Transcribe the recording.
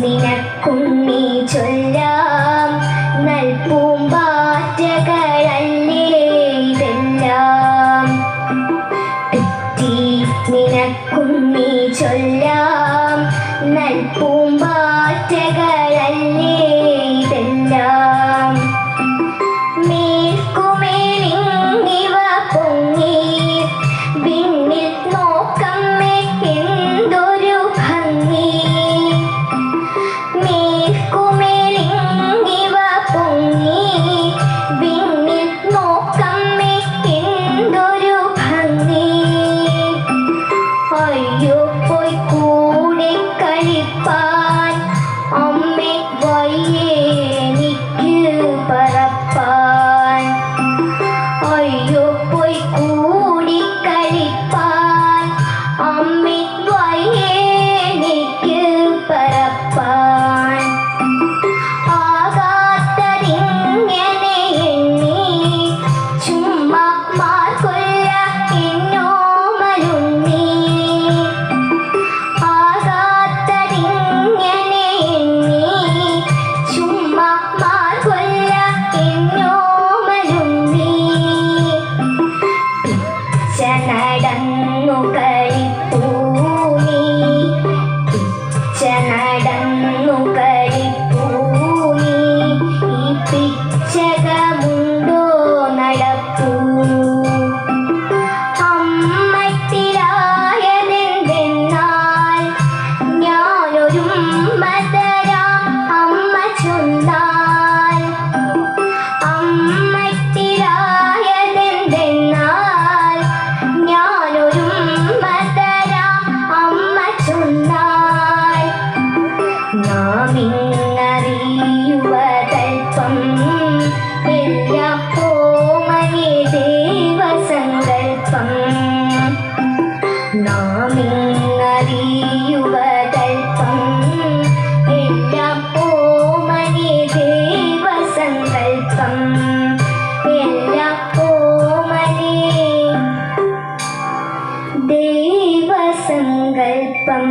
നിനക്കുന്നീ ചൊല്ലാം നൽപൂമ്പാറ്റകളല്ലേ ഇതെല്ലാം? ചൊല്ലാം pa cha nai đang ngu cây സങ്കൽപ്പം